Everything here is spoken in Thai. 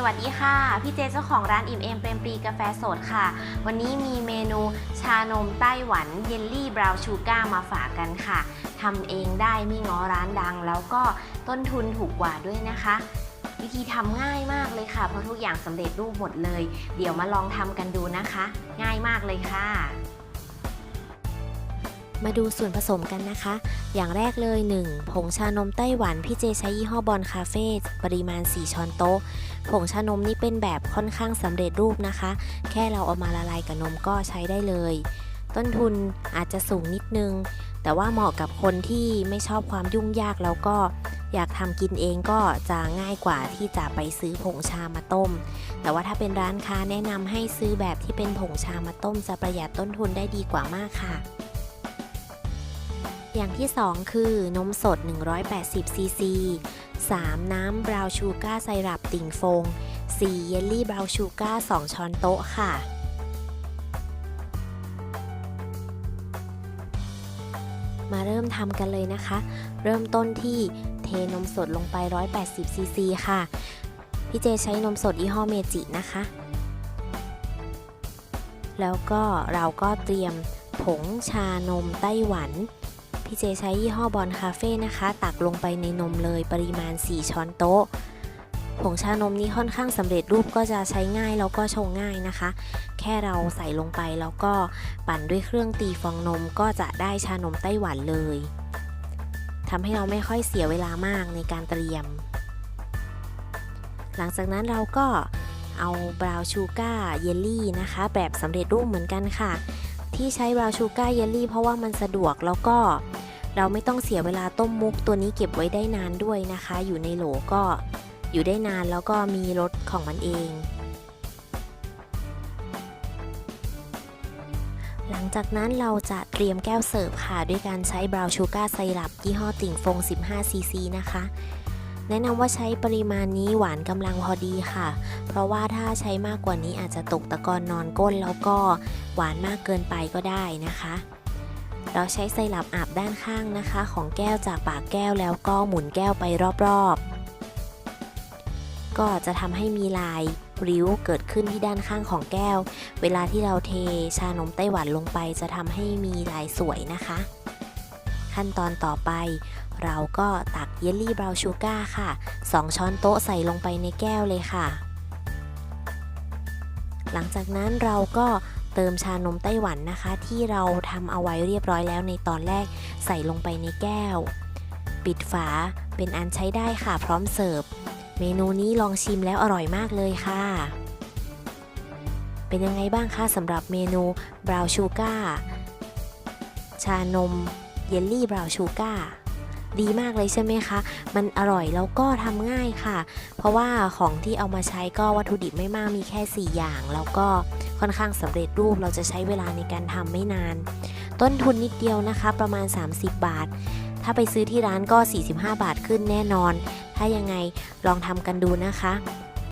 สวัสดีค่ะ พี่เจเจ้าของร้านอิ่มเอมเปรมปรีกาแฟสดค่ะ วันนี้มีเมนูชานมไต้หวันเยลลี่บราวน์ชูการ์มาฝากกันค่ะทำเองได้ไม่ง้อร้านดัง แล้วก็ต้นทุนถูกกว่าด้วยนะคะ วิธีทำง่ายมากเลยค่ะ เพราะทุกอย่างสำเร็จรูปหมดเลย เดี๋ยวมาลองทำกันดูนะคะ ง่ายมากเลยค่ะ มาดูส่วนผสมกันนะคะ อย่างแรกเลย 1. ผงชานมไต้หวัน พี่เจใช้ยี่ห้อบอลคาเฟ่ปริมาณ 4 ช้อนโต๊ะ ผงชานมนี่เป็นแบบค่อนข้างสำเร็จรูปนะคะ แค่เราเอามาละลายกับนมก็ใช้ได้เลย ต้นทุนอาจจะสูงนิดนึง แต่ว่าเหมาะกับคนที่ไม่ชอบความยุ่งยากแล้วก็อยากทำกินเองก็จะง่ายกว่าที่จะไปซื้อผงชามาต้ม แต่ว่าถ้าเป็นร้านค้าแนะนำให้ซื้อแบบที่เป็นผงชามาต้มจะประหยัดต้นทุนได้ดีกว่ามากค่ะ อย่างที่ 2 คือนมสด 180 ซีซี 3 น้ำบราวชูการ์ไซรัปติ่งฟง 4 เยลลี่บราวชูการ์2ช้อนโต๊ะค่ะมาเริ่มทำกันเลยนะคะ เริ่มต้นที่เทนมสดลงไป 180 ซีซีค่ะ พี่เจใช้นมสดยี่ห้อเมจินะคะ แล้วก็เราก็เตรียมผงชานมไต้หวัน พี่เจใช้ยี่ห้อบอลคาเฟ่นะคะ ตักลงไปในนมเลยปริมาณ 4 ช้อนโต๊ะ ผงชานมนี้ค่อนข้างสำเร็จรูปก็จะใช้ง่ายแล้วก็ชงง่ายนะคะ แค่เราใส่ลงไปแล้วก็ปั่นด้วยเครื่องตีฟองนมก็จะได้ชานมไต้หวันเลยทำให้เราไม่ค่อยเสียเวลามากในการเตรียม หลังจากนั้นเราก็เอาบราวน์ชูการ์เยลลี่นะคะ แบบสำเร็จรูปเหมือนกันค่ะ ที่ใช้บราวน์ชูการ์เยลลี่เพราะว่ามันสะดวกแล้วก็ เราไม่ต้องเสียเวลาต้มมุกตัวนี้เก็บไว้ได้นานด้วยนะคะ อยู่ในโหลก็อยู่ได้นานแล้วก็มีรสของมันเอง หลังจากนั้นเราจะเตรียมแก้วเสิร์ฟค่ะ ด้วยการใช้บราวน์ชูการ์ไซรัปยี่ห้อติ่งฟง 15 ซีซีนะคะ แนะนำว่าใช้ปริมาณนี้หวานกำลังพอดีค่ะ เพราะว่าถ้าใช้มากกว่านี้อาจจะตกตะกอนนอนก้นแล้วก็หวานมากเกินไปก็ได้นะคะ เราใช้ไซรัปอาบด้านข้างนะคะ ของแก้วจากปากแก้วแล้วก็หมุนแก้วไปรอบๆ ก็จะทำให้มีลายริ้วเกิดขึ้นที่ด้านข้างของแก้ว เวลาที่เราเทชานมไต้หวันลงไป จะทำให้มีลายสวยนะคะ ขั้นตอนต่อไป เราก็ตักเยลลี่บราวชูการ์ค่ะ 2 ช้อนโต๊ะใส่ลงไปในแก้วเลยค่ะ หลังจากนั้นเราก็ เติมชานมไต้หวันนะคะ ที่เราทำเอาไว้เรียบร้อยแล้วในตอนแรกใส่ลงไปในแก้ว ปิดฝาเป็นอันใช้ได้ค่ะพร้อมเสิร์ฟ เมนูนี้ลองชิมแล้วอร่อยมากเลยค่ะ เป็นยังไงบ้างคะสำหรับเมนูบราวน์ชูการ์ชานมเยลลี่บราวน์ชูการ์ ดีมากเลยใช่ไหมคะ มันอร่อยแล้วก็ทำง่ายค่ะ เพราะว่าของที่เอามาใช้ก็วัตถุดิบไม่มากมีแค่ 4 อย่าง แล้วก็ค่อนข้างสำเร็จรูปเราจะใช้เวลาในการทำไม่นาน ต้นทุนนิดเดียวนะคะ ประมาณ 30 บาท ถ้าไปซื้อที่ร้านก็ 45 บาทขึ้นแน่นอน ถ้ายังไงลองทำกันดูนะคะ